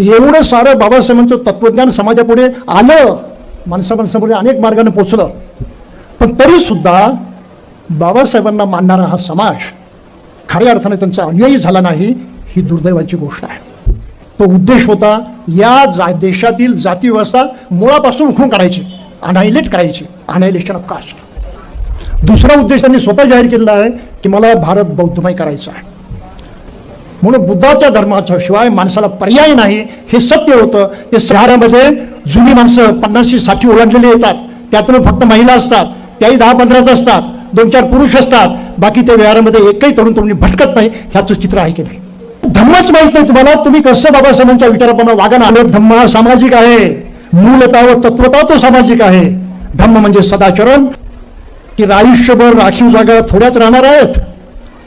एवढं सारं बाबासाहेबांचं तत्वज्ञान समाजापुढे आलं माणसा माणसापुढे अनेक मार्गाने पोचलं. पण तरीसुद्धा बाबासाहेबांना मानणारा हा समाज खऱ्या अर्थाने त्यांचा अनुयायी झाला नाही ही दुर्दैवाची गोष्ट आहे. तो उद्देश होता या जा देशातील जाती व्यवस्था मुळापासून उखडून काढायची अनायलेट करायची अनायलेशन ऑफ कास्ट दुसरा उद्देश त्यांनी स्वतः जाहीर केलेला आहे की मला भारत बौद्धमय करायचा आहे. म्हणून बुद्धाच्या धर्माच्या शिवाय माणसाला पर्याय नाही. हे सत्य होतं. ते शहरामध्ये जुनी माणसं पन्नासशी साठी ओलांडलेली येतात. त्यातून फक्त महिला असतात. त्याही दहा पंधराच असतात. दोन चार पुरुष असतात. बाकी त्या विहारामध्ये एकही तरुण तरुणी भटकत नाही ह्याचं चित्र आहे की नाही? धम्मच माहीत नाही तुम्हाला. तुम्ही कसं बाबासाहेबांच्या विचाराप्रमाणे वागण आलो? धम्म हा सामाजिक आहे. मूलता व तत्वता तो सामाजिक आहे. धम्म म्हणजे सदाचरण. की आयुष्यभर राखीव जागा थोड्याच राहणार आहेत.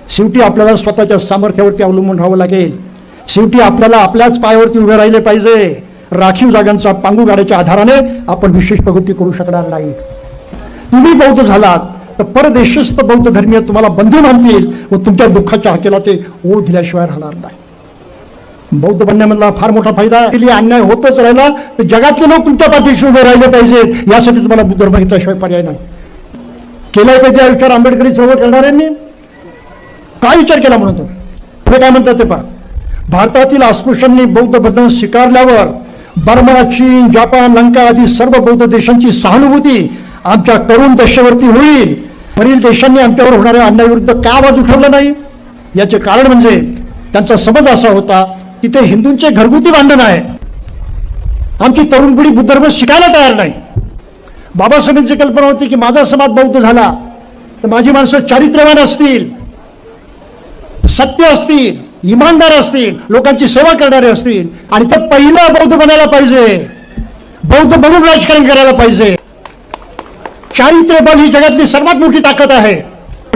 शेवटी आपल्याला स्वतःच्या सामर्थ्यावरती अवलंबून राहावं लागेल. शेवटी आपल्याला आपल्याच पायावरती उभे राहिले पाहिजे. राखीव जागांचा पांगू गाड्याच्या आधाराने आपण विशेष प्रगती करू शकणार नाही. तुम्ही बौद्ध झालात तर परदेशस्थ बौद्ध धर्मीय तुम्हाला बंधू मानतील व तुमच्या दुःखाच्या हाकेला ते ओ दिल्याशिवाय राहणार नाही. बौद्ध बनण्यामधला फार मोठा फायदा केली अन्याय होतच राहिला तर जगातले लोक तुमच्या पाठीशी उभे राहिले पाहिजेत यासाठी तुम्हाला बुद्ध धर्म घेतल्याशिवाय पर्याय नाही. केलाय पाहिजे हा विचार आंबेडकरी चळवळ करणाऱ्यांनी? काय विचार केला म्हणून तो? पुढे काय म्हणतात ते पहा. भारतातील अस्पृश्यांनी बौद्ध बंधन स्वीकारल्यावर बर्मा चीन जपान लंका आदी सर्व बौद्ध देशांची सहानुभूती आमच्या तरुण दशेवरती होईल. वरील देशांनी आमच्यावर होणाऱ्या अन्यायाविरुद्ध का आवाज उठवला नाही? याचे कारण म्हणजे त्यांचा समज असा होता की ते हिंदूंचे घरगुती भांडण आहे. आमची तरुण पिढी बुद्ध धर्म शिकायला तयार नाही. बाबासाहेबांची कल्पना होती की माझा समाज बौद्ध झाला तर माझी माणसं चारित्र्यवान असतील. सत्य असतील इमानदार असतील लोकांची सेवा करणारे असतील आणि ते पहिलं बौद्ध बनायला पाहिजे. बौद्ध बनून राजकारण करायला पाहिजे. चारित्र्य बल ही जगातली सर्वात मोठी ताकद आहे.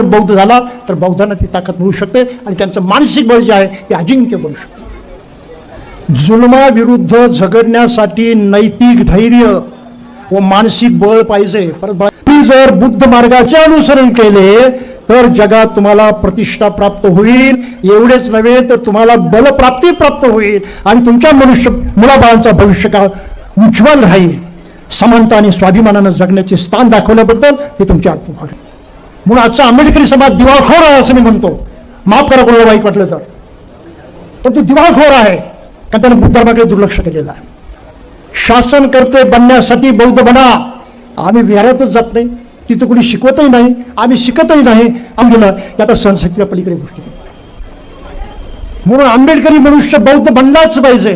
बौद्ध झाला तर बौद्धांना ती ताकद मिळू शकते आणि त्यांचं मानसिक बळ जे आहे ते अजिंक्य बनू शकते. जुलमाविरुद्ध झगडण्यासाठी नैतिक धैर्य व मानसिक बळ पाहिजे. परत जर बुद्ध मार्गाचे अनुसरण केले तर जगात तुम्हाला प्रतिष्ठा प्राप्त होईल. एवढेच नव्हे तर तुम्हाला बलप्राप्ती प्राप्त होईल. आणि तुमच्या मनुष्य मुलाबाळांचा भविष्य काळ उज्ज्वल राहील. समानता आणि स्वाभिमानानं जगण्याचे स्थान दाखवल्याबद्दल हे तुमचे आत्मभाग म्हणून आजचा आंबेडकरी समाज दिवाळखोर आहे असं मी म्हणतो. माफ करा कोणाला वाईट वाटलं तर. पण तो दिवाळखोर आहे. कारण त्याने बुद्ध धर्माकडे दुर्लक्ष केलेलं आहे. शासन करते बनण्यासाठी बौद्ध बना. आम्ही विहारातच जात नाही. तिथं कोणी शिकवतही नाही आम्ही शिकतही नाही. आम्ही आता सहनशक्तीच्या पलीकडे गोष्टी म्हणून आंबेडकरी मनुष्य बौद्ध बनलाच पाहिजे.